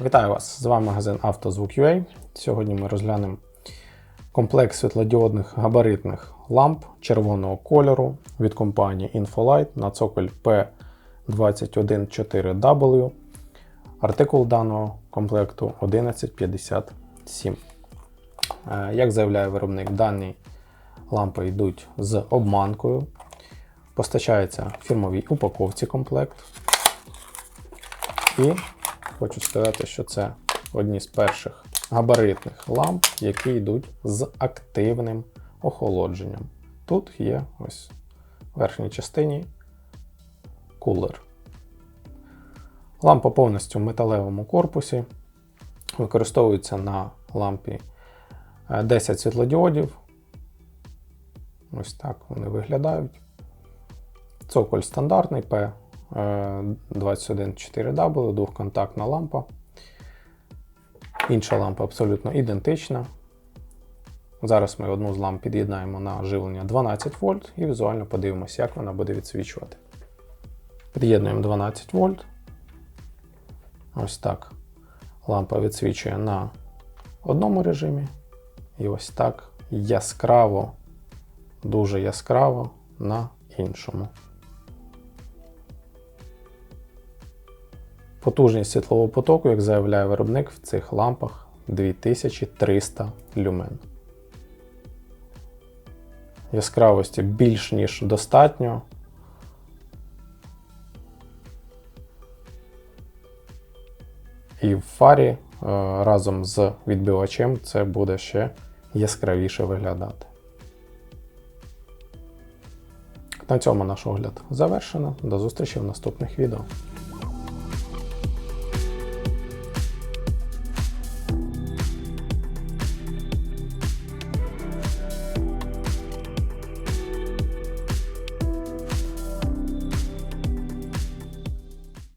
Вітаю вас! З вами магазин «Автозвук.UA». Сьогодні ми розглянемо комплект світлодіодних габаритних ламп червоного кольору від компанії Infolight на цоколь P214W. Артикул даного комплекту 1157. Е, Як заявляє виробник, дані лампи йдуть з обманкою. Постачається фірмовій упаковці комплект. І хочу сказати, що це одні з перших габаритних ламп, які йдуть з активним охолодженням. Тут є ось в верхній частині кулер. Лампа повністю в металевому корпусі. Використовується на лампі е, 10 світлодіодів. Ось так вони виглядають. Цоколь стандартний P214W, двохконтактна лампа. Інша лампа абсолютно ідентична. Зараз ми одну з ламп під'єднаємо на живлення 12 вольт і візуально подивимося, як вона буде відсвічувати. Під'єднуємо 12 вольт. Ось так. Лампа відсвічує на одному режимі. І ось так яскраво, дуже яскраво на іншому. Потужність світлового потоку, як заявляє виробник, в цих лампах 2300 люмен. Яскравості більш ніж достатньо. І в фарі е, разом з відбивачем це буде ще яскравіше виглядати. На цьому наш огляд завершено. До зустрічі в наступних відео.